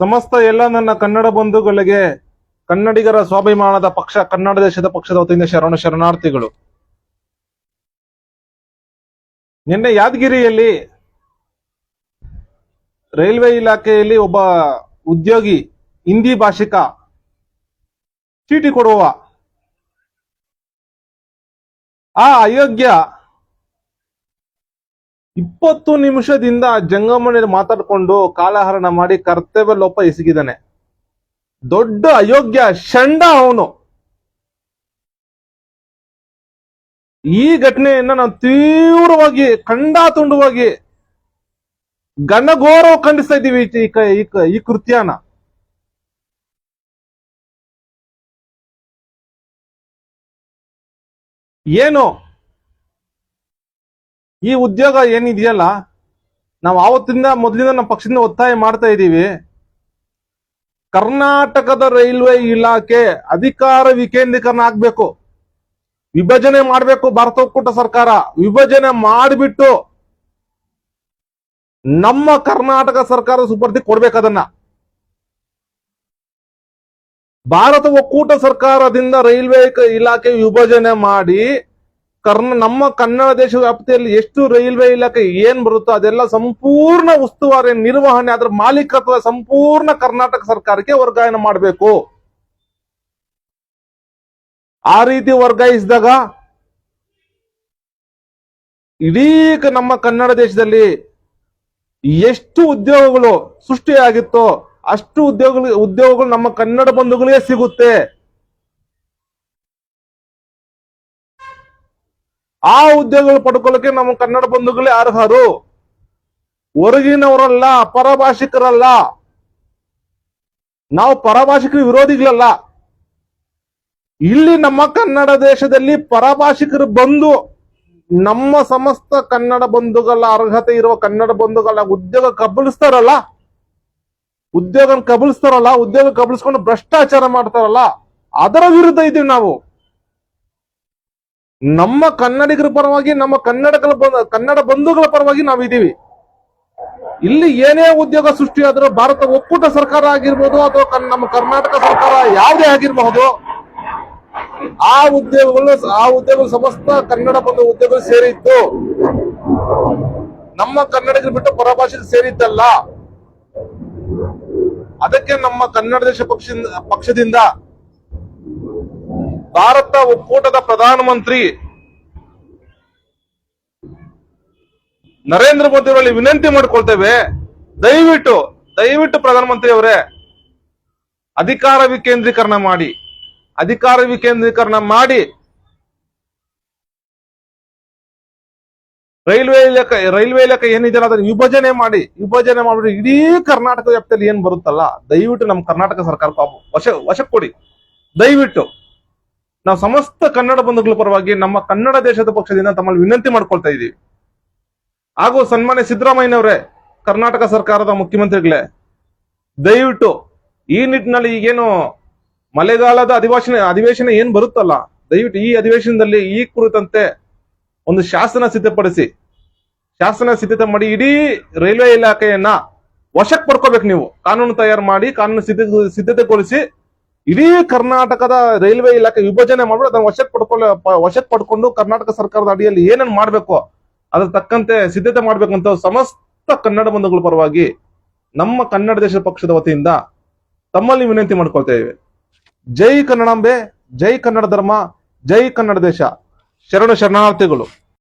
ಸಮಸ್ತ ಎಲ್ಲ ನನ್ನ ಕನ್ನಡ ಬಂಧುಗಳಿಗೆ, ಕನ್ನಡಿಗರ ಸ್ವಾಭಿಮಾನದ ಪಕ್ಷ, ಕನ್ನಡ ದೇಶದ ಪಕ್ಷದ ವತಿಯಿಂದ ಶರಣ ಶರಣಾರ್ಥಿಗಳು. ನಿನ್ನೆ ಯಾದಗಿರಿಯಲ್ಲಿ ರೈಲ್ವೆ ಇಲಾಖೆಯಲ್ಲಿ ಒಬ್ಬ ಉದ್ಯೋಗಿ, ಹಿಂದಿ ಭಾಷಿಕ, ಚೀಟಿ ಕೊಡುವ ಆ ಅಯೋಗ್ಯ ಇಪ್ಪತ್ತು ನಿಮಿಷದಿಂದ ಜಂಗಮಣಿಯಲ್ಲಿ ಮಾತಾಡ್ಕೊಂಡು ಕಾಲಹರಣ ಮಾಡಿ ಕರ್ತವ್ಯ ಲೋಪ ಎಸಗಿದ್ದಾನೆ. ದೊಡ್ಡ ಅಯೋಗ್ಯ ಷಂಡ ಅವನು. ಈ ಘಟನೆಯನ್ನ ನಾವು ತೀವ್ರವಾಗಿ, ಖಂಡಾತುಂಡವಾಗಿ ಘನಘೋರವ ಖಂಡಿಸ್ತಾ ಇದ್ದೀವಿ ಈ ಕೃತ್ಯನ. ಏನು? ಈ ಉದ್ಯೋಗ ಏನಿದೆಯಲ್ಲ, ನಾವು ಆವತ್ತಿಂದ ಮೊದಲಿಂದ ನಮ್ಮ ಪಕ್ಷದಿಂದ ಒತ್ತಾಯ ಮಾಡ್ತಾ ಇದ್ದೀವಿ ಕರ್ನಾಟಕದ ರೈಲ್ವೆ ಇಲಾಖೆ ಅಧಿಕಾರ ವಿಕೇಂದ್ರೀಕರಣ ಆಗ್ಬೇಕು. ವಿಭಜನೆ ಮಾಡಬೇಕು ಭಾರತ ಒಕ್ಕೂಟ ಸರ್ಕಾರ. ವಿಭಜನೆ ಮಾಡಿಬಿಟ್ಟು ನಮ್ಮ ಕರ್ನಾಟಕ ಸರ್ಕಾರ ಸುಪರ್ದಿ ಕೊಡ್ಬೇಕದನ್ನ ಭಾರತ ಒಕ್ಕೂಟ ಸರ್ಕಾರದಿಂದ ರೈಲ್ವೆ ಇಲಾಖೆ ವಿಭಜನೆ ಮಾಡಿ ಕರ್ನ ನಮ್ಮ ಕನ್ನಡ ದೇಶ ವ್ಯಾಪ್ತಿಯಲ್ಲಿ ಎಷ್ಟು ರೈಲ್ವೆ ಇಲಾಖೆ ಏನ್ ಬರುತ್ತೋ ಅದೆಲ್ಲ ಸಂಪೂರ್ಣ ಉಸ್ತುವಾರಿ, ನಿರ್ವಹಣೆ ಅದರ ಮಾಲೀಕತ್ವ ಸಂಪೂರ್ಣ ಕರ್ನಾಟಕ ಸರ್ಕಾರಕ್ಕೆ ವರ್ಗಾಯನ ಮಾಡಬೇಕು. ಆ ರೀತಿ ವರ್ಗಾಯಿಸಿದಾಗ ಇಡೀ ನಮ್ಮ ಕನ್ನಡ ದೇಶದಲ್ಲಿ ಎಷ್ಟು ಉದ್ಯೋಗಗಳು ಸೃಷ್ಟಿಯಾಗಿತ್ತೋ ಅಷ್ಟು ಉದ್ಯೋಗ ಉದ್ಯೋಗಗಳು ನಮ್ಮ ಕನ್ನಡ ಬಂಧುಗಳಿಗೆ ಸಿಗುತ್ತೆ. ಆ ಉದ್ಯೋಗಗಳು ಪಡ್ಕೊಳ್ಳೋಕೆ ನಮ್ಮ ಕನ್ನಡ ಬಂಧುಗಳೇ ಅರ್ಹರು. ಹೊರಗಿನವರಲ್ಲ, ಪರಭಾಷಿಕರಲ್ಲ. ನಾವು ಪರಭಾಷಿಕರ ವಿರೋಧಿಗಳಲ್ಲ. ಇಲ್ಲಿ ನಮ್ಮ ಕನ್ನಡ ದೇಶದಲ್ಲಿ ಪರಭಾಷಿಕರು ಬಂದು ನಮ್ಮ ಸಮಸ್ತ ಕನ್ನಡ ಬಂಧುಗಳ ಅರ್ಹತೆ ಇರುವ ಕನ್ನಡ ಬಂಧುಗಳ ಉದ್ಯೋಗ ಕಬಳಿಸ್ತಾರಲ್ಲ. ಉದ್ಯೋಗ ಕಬಳಿಸ್ತಾರಲ್ಲ, ಉದ್ಯೋಗ ಕಬಳಿಸ್ಕೊಂಡು ಭ್ರಷ್ಟಾಚಾರ ಮಾಡ್ತಾರಲ್ಲ. ಅದರ ವಿರುದ್ಧ ಇದ್ದೀವಿ ನಾವು. ನಮ್ಮ ಕನ್ನಡಿಗರ ಪರವಾಗಿ, ನಮ್ಮ ಕನ್ನಡಗಳ ಕನ್ನಡ ಬಂಧುಗಳ ಪರವಾಗಿ ನಾವಿದ್ದೀವಿ ಇಲ್ಲಿ ಏನೇ ಉದ್ಯೋಗ ಸೃಷ್ಟಿಯಾದರೂ ಭಾರತ ಒಕ್ಕೂಟ ಸರ್ಕಾರ ಆಗಿರ್ಬೋದು ಅಥವಾ ನಮ್ಮ ಕರ್ನಾಟಕ ಸರ್ಕಾರ ಯಾವುದೇ ಆಗಿರಬಹುದು, ಆ ಉದ್ಯೋಗಗಳು, ಆ ಉದ್ಯೋಗ ಸಮಸ್ತ ಕನ್ನಡ ಬಂಧು ಉದ್ಯೋಗಗಳು ಸೇರಿತ್ತು. ನಮ್ಮ ಕನ್ನಡಿಗರು ಬಿಟ್ಟು ಪರಭಾಷೆಗೆ ಸೇರಿದ್ದಲ್ಲ. ಅದಕ್ಕೆ ನಮ್ಮ ಕನ್ನಡ ದೇಶ ಪಕ್ಷದಿಂದ ಪಕ್ಷದಿಂದ ಭಾರತ ಒಕ್ಕೂಟದ ಪ್ರಧಾನಮಂತ್ರಿ ನರೇಂದ್ರ ಮೋದಿ ಅವರಲ್ಲಿ ವಿನಂತಿ ಮಾಡಿಕೊಳ್ತೇವೆ, ದಯವಿಟ್ಟು ದಯವಿಟ್ಟು ಪ್ರಧಾನಮಂತ್ರಿ ಅವರೇ, ಅಧಿಕಾರ ವಿಕೇಂದ್ರೀಕರಣ ಮಾಡಿ, ಅಧಿಕಾರ ವಿಕೇಂದ್ರೀಕರಣ ಮಾಡಿ, ರೈಲ್ವೆ ಇಲಾಖೆ ರೈಲ್ವೆ ಇಲಾಖೆ ಏನಿದೆಯಲ್ಲ ಅದನ್ನ ವಿಭಜನೆ ಮಾಡಿ, ವಿಭಜನೆ ಮಾಡಿಬಿಟ್ಟು ಇಡೀ ಕರ್ನಾಟಕ ವ್ಯಾಪ್ತಿಯಲ್ಲಿ ಏನ್ ಬರುತ್ತಲ್ಲ, ದಯವಿಟ್ಟು ನಮ್ಮ ಕರ್ನಾಟಕ ಸರ್ಕಾರ ವಶ, ವಶಕ್ಕೆ ಕೊಡಿ, ದಯವಿಟ್ಟು. ನಾವು ಸಮಸ್ತ ಕನ್ನಡ ಬಂಧುಗಳ ಪರವಾಗಿ ನಮ್ಮ ಕನ್ನಡ ದೇಶದ ಪಕ್ಷದಿಂದ ತಮ್ಮಲ್ಲಿ ವಿನಂತಿ ಮಾಡ್ಕೊಳ್ತಾ ಇದ್ದೀವಿ ಹಾಗೂ ಸನ್ಮಾನ್ಯ ಸಿದ್ದರಾಮಯ್ಯನವರೇ, ಕರ್ನಾಟಕ ಸರ್ಕಾರದ ಮುಖ್ಯಮಂತ್ರಿಗಳೇ, ದಯವಿಟ್ಟು ಈ ನಿಟ್ಟಿನಲ್ಲಿ ಈಗೇನು ಮಳೆಗಾಲದ ಅಧಿವೇಶನ ಅಧಿವೇಶನ ಏನ್ ಬರುತ್ತಲ್ಲ, ದಯವಿಟ್ಟು ಈ ಅಧಿವೇಶನದಲ್ಲಿ ಈ ಕುರಿತಂತೆ ಒಂದು ಶಾಸನ ಸಿದ್ಧಪಡಿಸಿ, ಶಾಸನ ಸಿದ್ಧತೆ ಮಾಡಿ ಇಡೀ ರೈಲ್ವೆ ಇಲಾಖೆಯನ್ನ ವಶಕ್ಕೆ ಪಡ್ಕೋಬೇಕು ನೀವು. ಕಾನೂನು ತಯಾರು ಮಾಡಿ, ಕಾನೂನು ಸಿದ್ಧ ಸಿದ್ಧತೆಗೊಳಿಸಿ ಇಡೀ ಕರ್ನಾಟಕದ ರೈಲ್ವೆ ಇಲಾಖೆ ವಿಭಜನೆ ಮಾಡ್ಬಿಟ್ಟು ಅದನ್ನ ವಶಕ್ಕೆ ಪಡ್ಕೊಳ್ಳ ವಶಕ್ಕೆ ಪಡ್ಕೊಂಡು ಕರ್ನಾಟಕ ಸರ್ಕಾರದ ಅಡಿಯಲ್ಲಿ ಏನೇನ್ ಮಾಡ್ಬೇಕು, ಅದ್ರ ತಕ್ಕಂತೆ ಸಿದ್ಧತೆ ಮಾಡ್ಬೇಕಂತ ಸಮಸ್ತ ಕನ್ನಡ ಬಂಧುಗಳ ಪರವಾಗಿ ನಮ್ಮ ಕನ್ನಡ ದೇಶ ಪಕ್ಷದ ವತಿಯಿಂದ ತಮ್ಮಲ್ಲಿ ವಿನಂತಿ ಮಾಡ್ಕೊಳ್ತೇವೆ ಜೈ ಕನ್ನಡಾಂಬೆ, ಜೈ ಕನ್ನಡ ಧರ್ಮ, ಜೈ ಕನ್ನಡ ದೇಶ. ಶರಣ ಶರಣಾರ್ಥಿಗಳು.